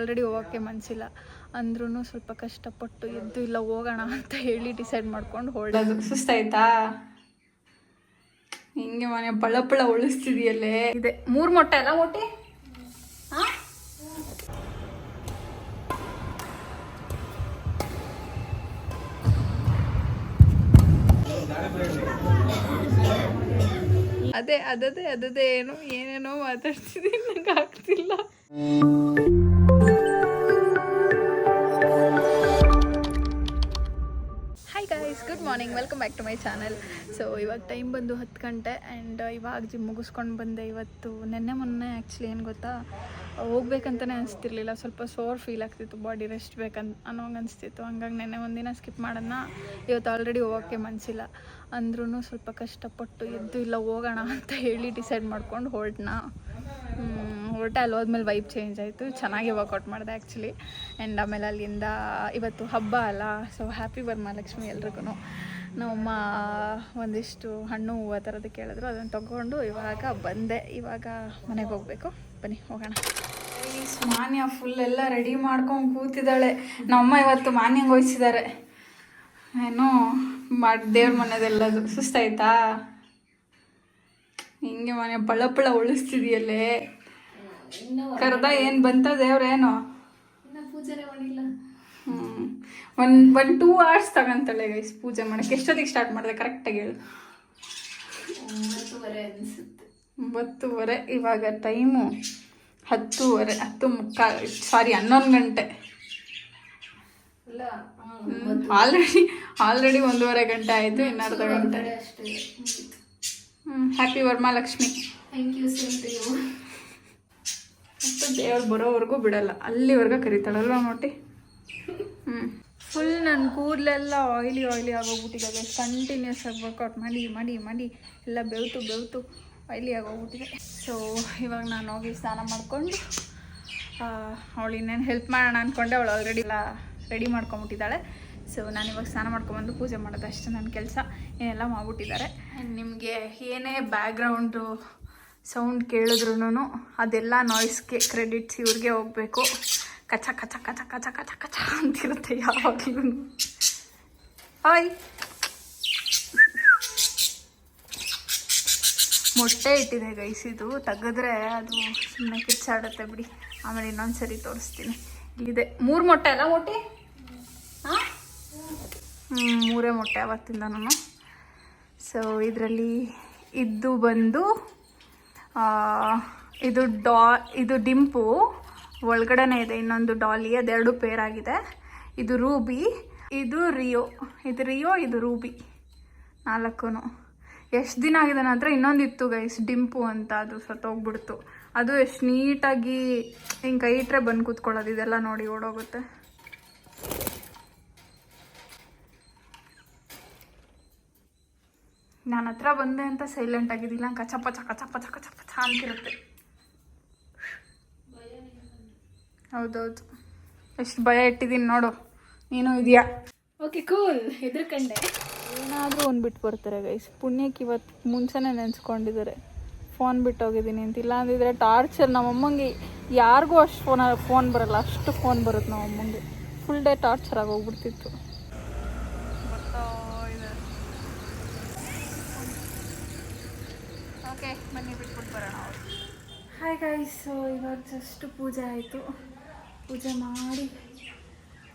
Already ಹೋಗೋಕ್ಕೆ ಮನಸ್ಸಿಲ್ಲ ಅಂದ್ರೂ ಸ್ವಲ್ಪ ಕಷ್ಟಪಟ್ಟು ಎದ್ದು ಇಲ್ಲ ಹೋಗೋಣ ಅಂತ ಹೇಳಿ ಡಿಸೈಡ್ ಮಾಡ್ಕೊಂಡು ಹೊರಡೋದು ಸುಸ್ತಾಯ್ತಾ? ಹಿಂಗೆ ಮನೆ ಪಳ ಉಳಿಸ್ತಿದೆಯಲ್ಲೇ? ಇದೆ. ಮೂರು ಮೊಟ್ಟೆ ಅಲ್ಲ ಮೊಟ್ಟೆ? ಅದೇ ಅದದೇ ಅದದೇ ಏನೋ ಏನೇನೋ ಮಾತಾಡ್ತಿದ್ದೀನಿ ನಂಗೆ ಆಗ್ತಿಲ್ಲ. Guys good morning welcome back to my channel so ಇವಾಗ ಟೈಮ್ ಬಂದು ಹತ್ತು ಗಂಟೆ ಆ್ಯಂಡ್ ಇವಾಗ ಜಿಮ್ ಮುಗಿಸ್ಕೊಂಡು ಬಂದೆ ಇವತ್ತು. ನೆನ್ನೆ ಮೊನ್ನೆ ಆ್ಯಕ್ಚುಲಿ ಏನು ಗೊತ್ತಾ? ಹೋಗ್ಬೇಕಂತಲೇ ಅನಿಸ್ತಿರ್ಲಿಲ್ಲ. ಸ್ವಲ್ಪ ಸೋರ್ ಫೀಲ್ ಆಗ್ತಿತ್ತು. ಬಾಡಿ ರೆಸ್ಟ್ ಬೇಕಂತ ಅನ್ನೋಂಗೆ ಅನಿಸ್ತಿತ್ತು. ಹಂಗಾಗಿ ನೆನ್ನೆ ಒಂದಿನ ಸ್ಕಿಪ್ ಮಾಡೋಣ ಇವತ್ತು ಆಲ್ರೆಡಿ ಹೋಗೋಕ್ಕೆ ಮನಸ್ಸಿಲ್ಲ ಅಂದ್ರೂ ಸ್ವಲ್ಪ ಕಷ್ಟಪಟ್ಟು ಎದ್ದು ಇಲ್ಲ, ಹೋಗೋಣ ಅಂತ ಹೇಳಿ ಡಿಸೈಡ್ ಮಾಡ್ಕೊಂಡು ಹೊರಟ್ನ. ಹೊರಟೆ ಅಲ್ಲಿ ಹೋದ್ಮೇಲೆ ವೈಬ್ ಚೇಂಜ್ ಆಯಿತು. ಚೆನ್ನಾಗಿ ವರ್ಕೌಟ್ ಮಾಡಿದೆ ಆ್ಯಕ್ಚುಲಿ ಆ್ಯಂಡ್ ಆಮೇಲೆ ಅಲ್ಲಿಂದ ಇವತ್ತು ಹಬ್ಬ ಅಲ್ಲ ಸೊ ಹ್ಯಾಪಿ ವರಮಹಾಲಕ್ಷ್ಮಿ ಎಲ್ರಿಗೂ ನಮ್ಮಮ್ಮ ಒಂದಿಷ್ಟು ಹಣ್ಣು ಹೂವು ಥರದ್ದು ಕೇಳಿದ್ರು, ಅದನ್ನು ತೊಗೊಂಡು ಇವಾಗ ಬಂದೆ. ಇವಾಗ ಮನೆಗೆ ಹೋಗಬೇಕು. ಬನ್ನಿ, ಹೋಗೋಣ. ಮಾನ್ಯ ಫುಲ್ ಎಲ್ಲ ರೆಡಿ ಮಾಡ್ಕೊಂಡು ಕೂತಿದ್ದಾಳೆ. ನಮ್ಮಮ್ಮ ಇವತ್ತು ಮಾನ್ಯಂಗೆ ಹೋಯ್ಸಿದ್ದಾರೆ ಏನೋ ಮಾಡಿ, ದೇವ್ರ ಮನೆದೆಲ್ಲದು ಸುಸ್ತಾಯ್ತಾ? ಹಿಂಗೆ ಮನೆ ಪಳ ಪಳ ಉಳಿಸ್ತಿದೆಯಲ್ಲೇ? ಕರ್ದ ಏನು ಬಂತ ದೇವ್ರೇನು. Hmm. One one two hours ತಗೊಂತಾಳೆ ಗೈಸ್ ಪೂಜೆ ಮಾಡಕ್ಕೆ. ಎಷ್ಟೊತ್ತಿಗೆ ಸ್ಟಾರ್ಟ್ ಮಾಡಿದೆ? ಕರೆಕ್ಟಾಗಿ ಹೇಳು. ಒಂಬತ್ತುವರೆ ಇವಾಗ ಟೈಮು ಹತ್ತುವರೆ ಹತ್ತು ಮುಕ್ಕಾಲ್ ಸಾರಿ ಹನ್ನೊಂದು ಗಂಟೆ. ಆಲ್ರೆಡಿ ಆಲ್ರೆಡಿ ಒಂದೂವರೆ ಗಂಟೆ ಆಯಿತು ಇನ್ನು ಅರ್ಧ ಗಂಟೆ. ಹ್ಞೂ happy Varamahalakshmi thank you same to you ಮತ್ತು ದೇವ್ರು ಬರೋವರೆಗೂ ಬಿಡಲ್ಲ. ಅಲ್ಲಿವರೆಗೂ ಕರಿತಾಳಲ್ವ ಮೊಟ್ಟಿ ಹ್ಞೂ ಫುಲ್ ನನ್ನ ಕೂದಲೆಲ್ಲ ಆಯ್ಲಿ ಆಯ್ಲಿ ಆಗೋಗ್ಬಿಟ್ಟಿದೆ ಕಂಟಿನ್ಯೂಸ್ ಆಗಿ ವರ್ಕೌಟ್ ಮಾಡಿ ಮಾಡಿ ಮಾಡಿ ಎಲ್ಲ ಬೆವ್ತು ಬೆವ್ತು ಆಯ್ಲಿ ಆಗೋಗ್ಬಿಟ್ಟಿದೆ. ಸೊ ಇವಾಗ ನಾನು ಹೋಗಿ ಸ್ನಾನ ಮಾಡಿಕೊಂಡು ಅವಳು ಇನ್ನೇನು ಹೆಲ್ಪ್ ಮಾಡೋಣ ಅಂದ್ಕೊಂಡೆ ಅವಳು ಆಲ್ರೆಡಿ ಎಲ್ಲ ರೆಡಿ ಮಾಡ್ಕೊಂಬಿಟ್ಟಿದ್ದಾಳೆ. ಸೊ ನಾನು ಇವಾಗ ಸ್ನಾನ ಮಾಡ್ಕೊಂಬಂದು ಪೂಜೆ ಮಾಡೋದು ಅಷ್ಟೇ ನನ್ನ ಕೆಲಸ. ಏನೆಲ್ಲ ಮಾಡ್ಬಿಟ್ಟಿದ್ದಾರೆ. ನಿಮಗೆ ಏನೇ ಬ್ಯಾಕ್ಗ್ರೌಂಡು ಸೌಂಡ್ ಕೇಳಿದ್ರು ಅದೆಲ್ಲ ನಾಯ್ಸ್ಗೆ ಕ್ರೆಡಿಟ್ಸ್ ಇವ್ರಿಗೆ ಹೋಗಬೇಕು. ಕಚ ಕಚ ಕಚ ಕಚ ಕಚ ಕಚ ಅಂತಿರುತ್ತೆ ಯಾವಾಗಲೂ ಹಾಯ್. ಮೊಟ್ಟೆ ಇಟ್ಟಿದೆ ಗೈಸ್ ಇದು. ತೆಗೆದ್ರೆ ಅದು ಸುಮ್ಮನೆ ಕಿಚ್ಚಾಡುತ್ತೆ ಬಿಡಿ. ಆಮೇಲೆ ಇನ್ನೊಂದು ಸರಿ ತೋರಿಸ್ತೀನಿ. ಇಲ್ಲಿದೆ ಮೂರು ಮೊಟ್ಟೆ ಅಲ್ಲ ಮೊಟ್ಟೆ? ಹಾಂ? ಮೂರೇ ಮೊಟ್ಟೆ ಅವತ್ತಿಂದ ನಾನು ಸೊ ಇದರಲ್ಲಿ ಇದ್ದು ಬಂದು ಇದು ಡಾ, ಇದು ಡಿಂಪು, ಒಳಗಡೆನೇ ಇದೆ ಇನ್ನೊಂದು ಡಾಲಿ, ಅದೆರಡು ಪೇರ್ ಆಗಿದೆ. ಇದು ರೂಬಿ, ಇದು ರಿಯೋ ಇದು ರಿಯೋ, ಇದು ರೂಬಿ ನಾಲ್ಕು ಎಷ್ಟು ದಿನ ಆಗಿದೆ ನಂತರ ಇನ್ನೊಂದು ಇನ್ನೊಂದಿತ್ತು ಗೈಸ್ ಡಿಂಪು ಅಂತ ಅದು ಸತ್ತೋಗ್ಬಿಡ್ತು ಅದು ಎಷ್ಟು ನೀಟಾಗಿ ಹಿಂಗೆ ಕೈ ಇಟ್ಟರೆ ಬಂದು ಕೂತ್ಕೊಳ್ಳೋದು, ಇದೆಲ್ಲ ನೋಡಿ ಓಡೋಗುತ್ತೆ. ನನ್ನ ಹತ್ರ ಬಂದೆ ಅಂತ ಸೈಲೆಂಟ್ ಆಗಿದ್ದಿಲ್ಲ ಕಚಪ ಪಚ ಕಚ ಪಚ ಕಚ ಪಚ ಅಂತಿರುತ್ತೆ. ಹೌದೌದು. ಎಷ್ಟು ಭಯ ಇಟ್ಟಿದ್ದೀನಿ ನೋಡು. ನೀನು ಇದೆಯಾ? ಓಕೆ ಕೂಲ್ ಹೆದರ್ಕಂಡೆ. ಏನಾದರೂ ಒಂದು ಬಿಟ್ಟು ಬರ್ತಾರೆ ಗೈಸ್ ಪುಣ್ಯಕ್ಕೆ ಇವತ್ತು ಮುಂಚೆನೇ ನೆನೆಸ್ಕೊಂಡಿದ್ದಾರೆ. ಫೋನ್ ಬಿಟ್ಟು ಹೋಗಿದ್ದೀನಿ ಅಂತ. ಇಲ್ಲ ಅಂದಿದ್ರೆ ಟಾರ್ಚರ್ ನಮ್ಮಮ್ಮಂಗೆ ಯಾರಿಗೂ ಅಷ್ಟು ಫೋನ್ ಫೋನ್ ಬರಲ್ಲ. ಅಷ್ಟು ಫೋನ್ ಬರುತ್ತೆ ನಮ್ಮಮ್ಮಂಗೆ. ಫುಲ್ ಡೇ ಟಾರ್ಚರ್ ಆಗಿ ಹೋಗ್ಬಿಡ್ತಿತ್ತು ಓಕೆ ಬನ್ನಿ ಬಿಟ್ಬಿಟ್ಟು ಬರೋಣ ಹಾಯ್ ಗಾಯ್ಸು ಇವಾಗ ಜಸ್ಟ್ ಪೂಜೆ ಆಯಿತು. ಪೂಜೆ ಮಾಡಿ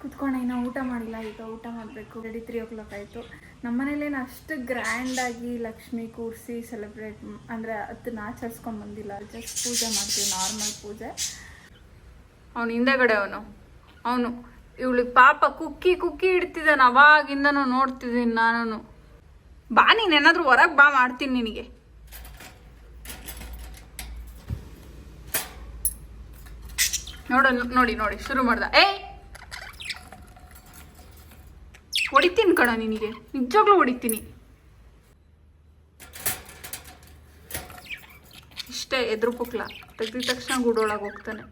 ಕುತ್ಕೊಂಡು, ಇನ್ನೂ ಊಟ ಮಾಡಿಲ್ಲ, ಈಗ ಊಟ ಮಾಡಬೇಕು. ರೆಡಿ ತ್ರೀ ಓ ಕ್ಲಾಕ್ ಆಯಿತು ನಮ್ಮನೇಲೇನು ಅಷ್ಟು ಗ್ರ್ಯಾಂಡಾಗಿ ಲಕ್ಷ್ಮಿ ಕೂರಿಸಿ ಸೆಲೆಬ್ರೇಟ್ ಅಂದರೆ ಅದನ್ನ ಆಚರಿಸ್ಕೊಂಡು ಬಂದಿಲ್ಲ. ಜಸ್ಟ್ ಪೂಜೆ ಮಾಡ್ತೀವಿ ನಾರ್ಮಲ್ ಪೂಜೆ. ಅವನು ಹಿಂದೆಗಡೆ ಅವನು. ಅವನು, ಇವಳಿಗೆ ಪಾಪ ಕುಕ್ಕಿ ಕುಕ್ಕಿ ಇಡ್ತಿದ್ದಾನೆ ಅವಾಗಿಂದನೂ ನೋಡ್ತಿದ್ದೀನಿ ನಾನು ಬಾ ನೀನೇನಾದರೂ ಹೊರಗೆ ಬಾ, ಮಾಡ್ತೀನಿ ನಿನಗೆ. ನೋಡ ನೋಡಿ ನೋಡಿ, ಶುರು ಮಾಡ್ದ. ಏ! ಹೊಡಿತೀನಿ ಕಣ ನಿನಗೆ. ನಿಜವಾಗ್ಲೂ ಹೊಡಿತೀನಿ. ಇಷ್ಟೇ ಎದುರು ಪುಕ್ಲ. ತೆಗ್ದಿದ ತಕ್ಷಣ ಗೂಡೊಳಗೆ ಹೋಗ್ತಾನೆ.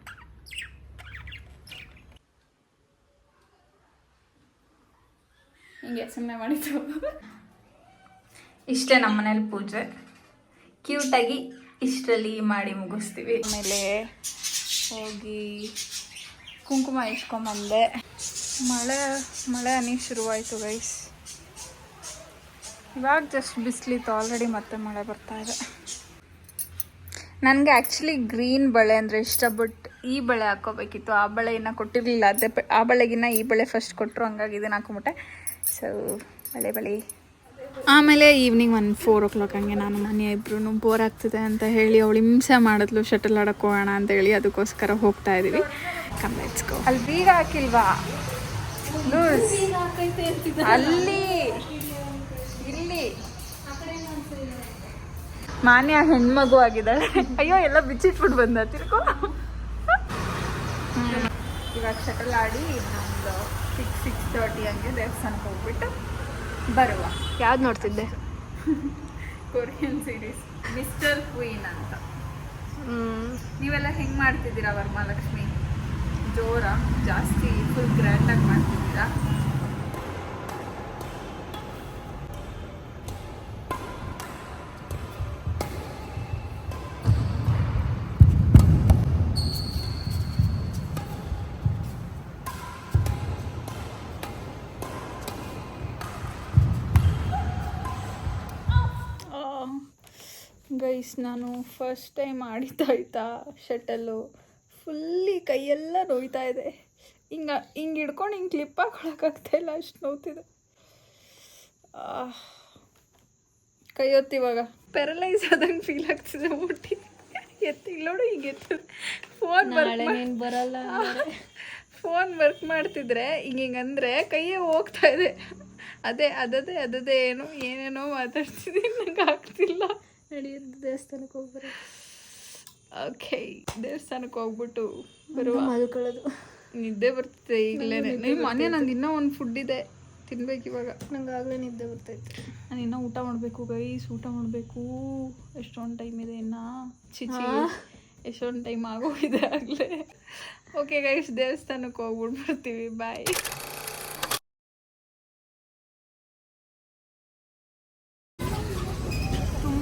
ಹಿಂಗೆ ಸುಮ್ಮನೆ ಮಾಡಿದ್ದು ಇಷ್ಟೇ ನಮ್ಮ ಮನೇಲಿ ಪೂಜೆ. ಕ್ಯೂಟಾಗಿ ಇಷ್ಟರಲ್ಲಿ ಮಾಡಿ ಮುಗಿಸ್ತೀವಿ. ಆಮೇಲೆ ಹೋಗಿ ಕುಂಕುಮ ಇಸ್ಕೊಂಬಂದೆ ಮಳೆ ಮಳೆ ಅನಿ ಶುರುವಾಯಿತು ಗೈಸ್ ಇವಾಗ ಜಸ್ಟ್ ಬಿಸಿಲಿತ್ತು ಆಲ್ರೆಡಿ ಮತ್ತೆ ಮಳೆ ಬರ್ತಾ ಇದೆ. ನನಗೆ ಆ್ಯಕ್ಚುಲಿ ಗ್ರೀನ್ ಬಳೆ ಅಂದರೆ ಇಷ್ಟ ಬಟ್ ಈ ಬಳೆ ಹಾಕೋಬೇಕಿತ್ತು ಆ ಬಳೆ ಇನ್ನೂ ಕೊಟ್ಟಿರಲಿಲ್ಲ. ಅದೇ ಆ ಬಳೆಗಿನ್ನ ಈ ಬಳೆ ಫಸ್ಟ್ ಕೊಟ್ಟರು ಹಂಗಾಗಿ ಇದನ್ನು ಹಾಕೊಂಬಿಟ್ಟೆ. ಸೊ ಬಳೆ ಬಳೆ ಆಮೇಲೆ ಈವ್ನಿಂಗ್ ಒಂದು ಫೋರ್ ಓ ಕ್ಲಾಕ್ ಹಂಗೆ ನಾನು ಮನೆ ಇಬ್ಬರೂ ಬೋರ್ ಆಗ್ತಿದೆ ಅಂತ ಹೇಳಿ ಅವಳು ಹಿಂಸೆ ಮಾಡಿದ್ಲು ಶಟಲ್ ಆಡಕ್ಕೆ ಹೋಗೋಣ ಅಂತ ಹೇಳಿ ಅದಕ್ಕೋಸ್ಕರ ಹೋಗ್ತಾ ಇದ್ದೀವಿ ಕಮ್ ಲೆಟ್ಸ್ ಗೋ ಅಲ್ಲಿ ಬೀಗ ಹಾಕಿಲ್ವಾ? ಅಲ್ಲಿ. ಇಲ್ಲಿ. ಮಾನ್ಯ ಹೆಣ್ಮಗು ಆಗಿದ್ದಾಳೆ. ಅಯ್ಯೋ ಎಲ್ಲ ಬಿಚ್ಚಿಟ್ಬಿಟ್ಟು ಬಂದ. ತಿರ್ಕೊ. ಇವಾಗ ಶಟಲ್ ಆಡಿ ನಮ್ದು ಸಿಕ್ಸ್ ಸಿಕ್ಸ್ ತರ್ಟಿ ಹಂಗೆ ದೇವಸ್ಥಾನಕ್ಕೆ ಹೋಗ್ಬಿಟ್ಟು ಬರುವ. ಯಾವ್ದು ನೋಡ್ತಿದ್ದೆ? ಕೊರಿಯನ್ ಸೀರೀಸ್ ಮಿಸ್ಟರ್ ಕ್ವೀನ್ ಅಂತ. ನೀವೆಲ್ಲ ಹೆಂಗೆ ಮಾಡ್ತಿದ್ದೀರಾ ವರಮಹಾಲಕ್ಷ್ಮಿ? ಜೋರ? ಜಾಸ್ತಿ ಫುಲ್ ಗ್ರ್ಯಾಂಡಾಗಿ ಮಾಡ್ತಿದ್ದೀರಾ? ಗೈಸ್ ನಾನು ಫಸ್ಟ್ ಟೈಮ್ ಆಡಿತಾ ಆಯ್ತಾ ಶಟಲ್ಲು ಫುಲ್ಲಿ ಕೈಯೆಲ್ಲ ನೋಯ್ತಾ ಇದೆ. ಹಿಂಗೆ ಹಿಂಗೆ ಹಿಡ್ಕೊಂಡು ಹಿಂಗೆ ಕ್ಲಿಪ್ ಹಾಕೊಳಕ್ಕಾಗ್ತಾ ಇಲ್ಲ ಅಷ್ಟು ನೋವ್ತಿದೆ ಆಹ್. ಕೈ ಹೊತ್ತು ಪ್ಯಾರಲೈಸ್ ಆದಂಗೆ ಫೀಲ್ ಆಗ್ತಿದೆ ಮುಟ್ಟಿ ಎತ್ತಿ ಇಲ್ಲಿ ನೋಡು ಹಿಂಗೆ ಎತ್ತು. ಫೋನ್ ಬರಲ್ಲ ಫೋನ್ ವರ್ಕ್ ಮಾಡ್ತಿದ್ರೆ ಹಿಂಗೆ ಹಿಂಗೆ ಅಂದರೆ ಕೈಯೇ ಹೋಗ್ತಾ ಇದೆ. ಅದೇ ಅದದೇ ಅದದೇ ಏನು ಏನೇನೋ ಮಾತಾಡ್ತಿದ್ದೀನಿ ನಂಗೆ ಆಗ್ತಿಲ್ಲ. ನಡೆಯೋದು ದೇವಸ್ಥಾನಕ್ಕೆ ಹೋಗ್ಬರ ಓಕೆ ದೇವಸ್ಥಾನಕ್ಕೆ ಹೋಗ್ಬಿಟ್ಟು ಬರುವ ಮಲ್ಕೊಳ್ಳೋದು. ನಿದ್ದೆ ಬರ್ತೈತೆ ಈಗಲೇ ನಿಮ್ಮ ಮನೆ ನಂದು ಇನ್ನೂ ಒಂದು ಫುಡ್ ಇದೆ ತಿನ್ಬೇಕು ಇವಾಗ. ನಂಗೆ ಆಗಲೇ ನಿದ್ದೆ ಬರ್ತೈತೆ. ನಾನು ಇನ್ನೂ ಊಟ ಮಾಡಬೇಕು ಗೈಸ್ ಊಟ ಮಾಡಬೇಕು. ಎಷ್ಟೊಂದು ಟೈಮ್ ಇದೆ ಇನ್ನ. ಚಿಚಿ ಎಷ್ಟೊಂದು ಟೈಮ್ ಆಗೋಗಿದೆ ಆಗಲೇ. ಓಕೆ ಗೈಸ್ ದೇವಸ್ಥಾನಕ್ಕೆ ಹೋಗ್ಬಿಟ್ಟು ಬರ್ತೀವಿ. ಬಾಯ್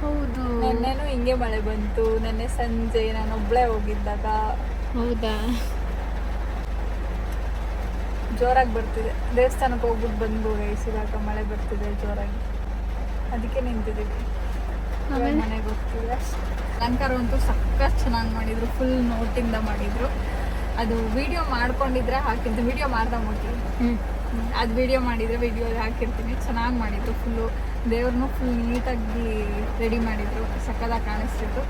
ಹೌದು. ನೆನ್ನೆನೂ ಹಿಂಗೆ ಮಳೆ ಬಂತು. ನೆನ್ನೆ ಸಂಜೆ ನಾನು ಒಬ್ಳೆ ಹೋಗಿದ್ದಾಗ ಹೌದಾ? ಜೋರಾಗಿ ಬರ್ತಿದೆ. ದೇವಸ್ಥಾನಕ್ಕೆ ಹೋಗ್ಬಿಟ್ಟು ಬಂದು ಇವಾಗ ಮಳೆ ಬರ್ತಿದೆ ಜೋರಾಗಿ. ಅದಕ್ಕೆ ನಿಂತಿದ್ದೀವಿ? ಮನೆಗೆ ಹೋಗ್ತಿದೆ. ಅಲಂಕಾರ ಅಂತೂ ಸಖತ್ ಚೆನ್ನಾಗಿ ಮಾಡಿದ್ರು. ಫುಲ್ ನೋಟಿಂದ ಮಾಡಿದ್ರು. ಅದು ವಿಡಿಯೋ ಮಾಡ್ಕೊಂಡಿದ್ರೆ ಹಾಕಿದ್ದು. ವಿಡಿಯೋ ಮಾಡ್ದ ಮುಟ್ಟಿ ಹ್ಮ್. ಅದು ವಿಡಿಯೋ ಮಾಡಿದರೆ ವಿಡಿಯೋ ಹಾಕಿರ್ತೀನಿ. ಚೆನ್ನಾಗಿ ಮಾಡಿದ್ರು ಫುಲ್ಲು ದೇವ್ರನ್ನೂ ಫುಲ್ ನೀಟಾಗಿ ರೆಡಿ ಮಾಡಿದರು. ಸಕ್ಕದಾಗಿ ಕಾಣಿಸ್ತಿತ್ತು.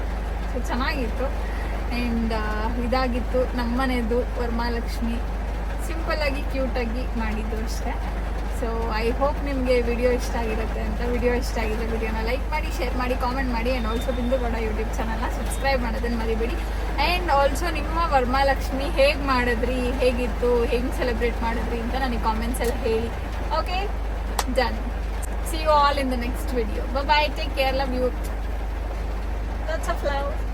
ಸೊ ಚೆನ್ನಾಗಿತ್ತು. ಆ್ಯಂಡ್ ಇದಾಗಿತ್ತು ನಮ್ಮನೆದು ವರಮಹಾಲಕ್ಷ್ಮಿ ಸಿಂಪಲ್ಲಾಗಿ ಕ್ಯೂಟಾಗಿ ಮಾಡಿದ್ದು ಅಷ್ಟೇ. ಸೊ ಐ ಹೋಪ್ ನಿಮಗೆ ವಿಡಿಯೋ ಇಷ್ಟ ಆಗಿರುತ್ತೆ ಅಂತ. ವಿಡಿಯೋ ಇಷ್ಟ ಆಗಿದೆ ವಿಡಿಯೋನ ಲೈಕ್ ಮಾಡಿ ಶೇರ್ ಮಾಡಿ ಕಾಮೆಂಟ್ ಮಾಡಿ ಆ್ಯಂಡ್ ಆಲ್ಸೋ ಬಿಂದು ಕೂಡ ಯೂಟ್ಯೂಬ್ ಚಾನಲ್ನ ಸಬ್ಸ್ಕ್ರೈಬ್ ಮಾಡೋದನ್ನು ಮರಿಬೇಡಿ. ಆ್ಯಂಡ್ ಆಲ್ಸೋ ನಿಮ್ಮ ವರಮಹಾಲಕ್ಷ್ಮಿ ಹೇಗೆ ಮಾಡಿದ್ರಿ? ಹೇಗಿತ್ತು? ಹೆಂಗೆ ಸೆಲೆಬ್ರೇಟ್ ಮಾಡಿದ್ರಿ ಅಂತ ನನಗೆ ಕಾಮೆಂಟ್ಸ್ ಎಲ್ಲ ಹೇಳಿ. Okay done see you all in the next video bye take care love you Lots of love.